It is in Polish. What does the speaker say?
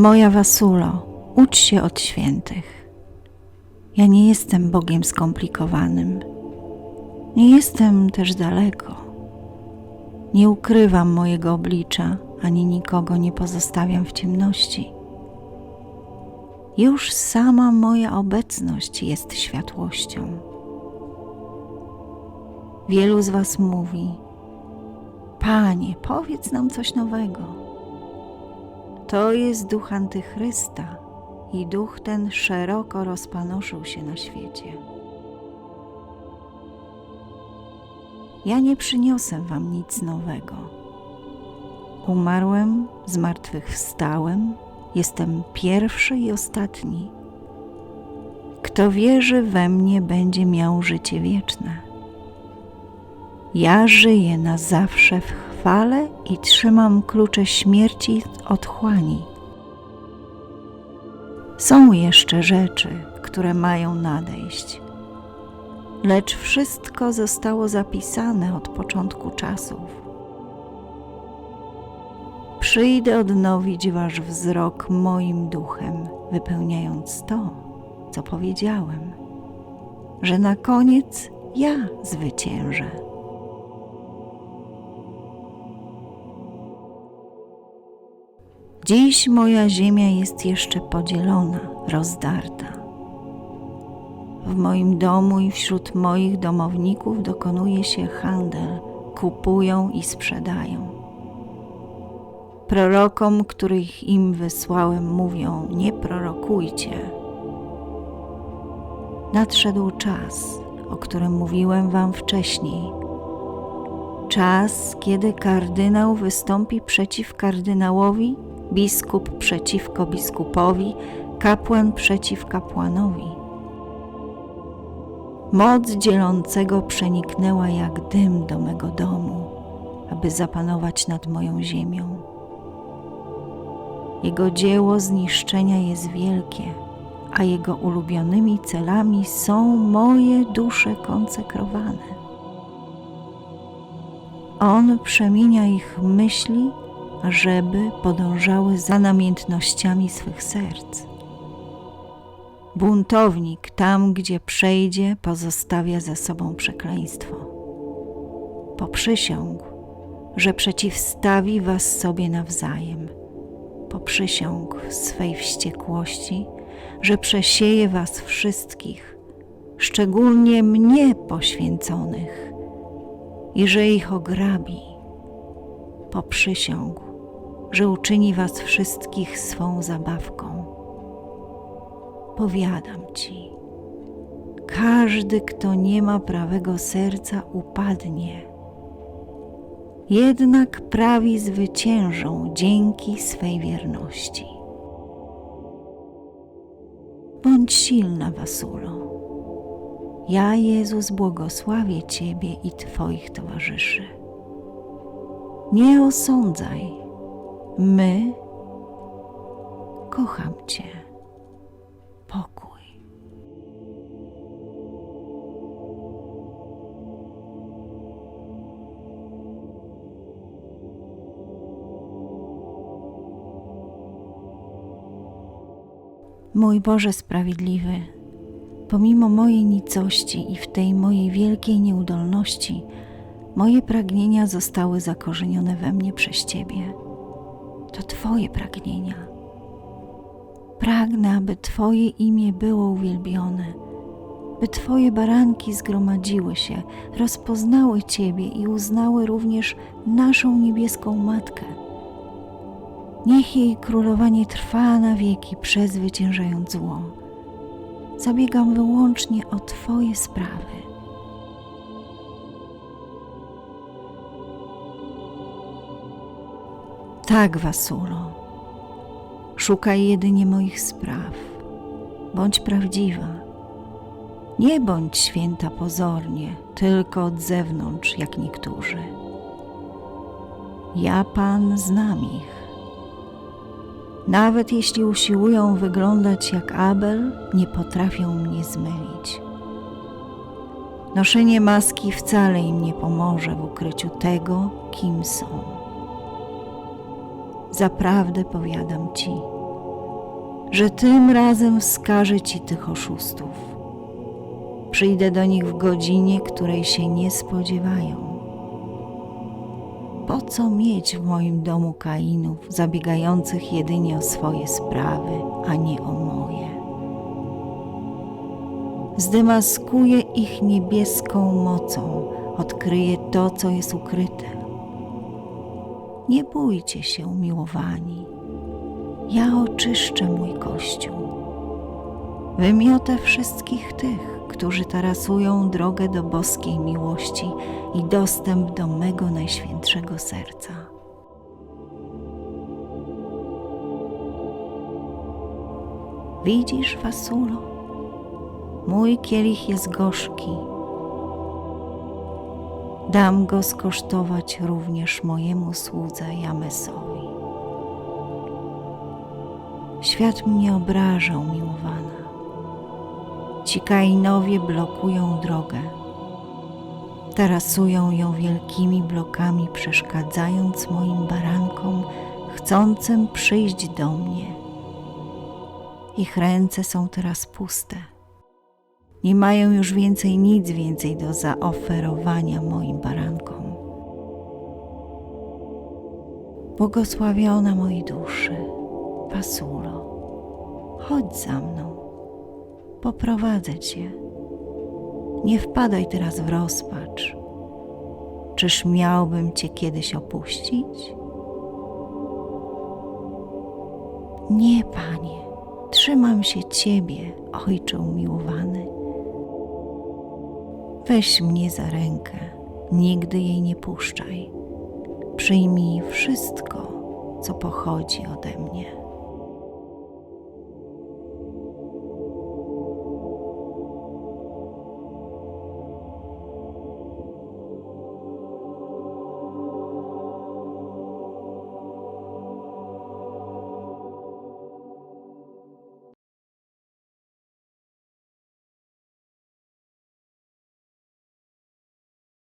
Moja Wasulo, ucz się od świętych. Ja nie jestem Bogiem skomplikowanym. Nie jestem też daleko. Nie ukrywam mojego oblicza, ani nikogo nie pozostawiam w ciemności. Już sama moja obecność jest światłością. Wielu z Was mówi: Panie, powiedz nam coś nowego. To jest duch Antychrysta i duch ten szeroko rozpanoszył się na świecie. Ja nie przyniosę Wam nic nowego. Umarłem, zmartwychwstałem, jestem pierwszy i ostatni. Kto wierzy we mnie, będzie miał życie wieczne. Ja żyję na zawsze w chwale i trzymam klucze śmierci od otchłani. Są jeszcze rzeczy, które mają nadejść, lecz wszystko zostało zapisane od początku czasów. Przyjdę odnowić wasz wzrok moim duchem, wypełniając to, co powiedziałem, że na koniec ja zwyciężę. Dziś moja ziemia jest jeszcze podzielona, rozdarta. W moim domu i wśród moich domowników dokonuje się handel, kupują i sprzedają. Prorokom, których im wysłałem, mówią: Nie prorokujcie. Nadszedł czas, o którym mówiłem Wam wcześniej. Czas, kiedy kardynał wystąpi przeciw kardynałowi, biskup przeciwko biskupowi, kapłan przeciw kapłanowi. Moc dzielącego przeniknęła jak dym do mego domu, aby zapanować nad moją ziemią. Jego dzieło zniszczenia jest wielkie, a jego ulubionymi celami są moje dusze konsekrowane. On przemienia ich myśli, ażeby podążały za namiętnościami swych serc. Buntownik tam, gdzie przejdzie, pozostawia za sobą przekleństwo. Poprzysiągł, że przeciwstawi was sobie nawzajem. Poprzysiągł swej wściekłości, że przesieje was wszystkich, szczególnie mnie poświęconych, i że ich ograbi. Poprzysiągł, że uczyni was wszystkich swą zabawką. Powiadam ci, każdy, kto nie ma prawego serca, upadnie. Jednak prawi zwyciężą dzięki swej wierności. Bądź silna, Wasulo. Ja, Jezus, błogosławię Ciebie i Twoich towarzyszy. Nie osądzaj. My kocham Cię. Pokój. Mój Boże Sprawiedliwy, pomimo mojej nicości i w tej mojej wielkiej nieudolności, moje pragnienia zostały zakorzenione we mnie przez Ciebie. To Twoje pragnienia. Pragnę, aby Twoje imię było uwielbione, by Twoje baranki zgromadziły się, rozpoznały Ciebie i uznały również naszą niebieską Matkę. Niech jej królowanie trwa na wieki, przezwyciężając zło. Zabiegam wyłącznie o Twoje sprawy. Tak, Wasulo, szukaj jedynie moich spraw. Bądź prawdziwa. Nie bądź święta pozornie, tylko od zewnątrz, jak niektórzy. Ja, Pan, znam ich. Nawet jeśli usiłują wyglądać jak Abel, nie potrafią mnie zmylić. Noszenie maski wcale im nie pomoże w ukryciu tego, kim są. Zaprawdę powiadam ci, że tym razem wskażę ci tych oszustów. Przyjdę do nich w godzinie, której się nie spodziewają. Po co mieć w moim domu Kainów, zabiegających jedynie o swoje sprawy, a nie o moje? Zdemaskuję ich niebieską mocą, odkryję to, co jest ukryte. Nie bójcie się, umiłowani. Ja oczyszczę mój kościół. Wymiotę wszystkich tych, którzy tarasują drogę do boskiej miłości i dostęp do mego najświętszego serca. Widzisz, Fasulo? Mój kielich jest gorzki. Dam go skosztować również mojemu słudze Jamesowi. Świat mnie obraża, umiłowana. Ci Kainowie blokują drogę. Tarasują ją wielkimi blokami, przeszkadzając moim barankom, chcącym przyjść do mnie. Ich ręce są teraz puste. Nie mają już więcej nic więcej do zaoferowania moim barankom. Błogosławiona mojej duszy, Pasulo, chodź za mną, poprowadzę cię. Nie wpadaj teraz w rozpacz. Czyż miałbym cię kiedyś opuścić? Nie, panie, trzymam się ciebie, ojcze umiłowany. Weź mnie za rękę, nigdy jej nie puszczaj. Przyjmij wszystko, co pochodzi ode mnie.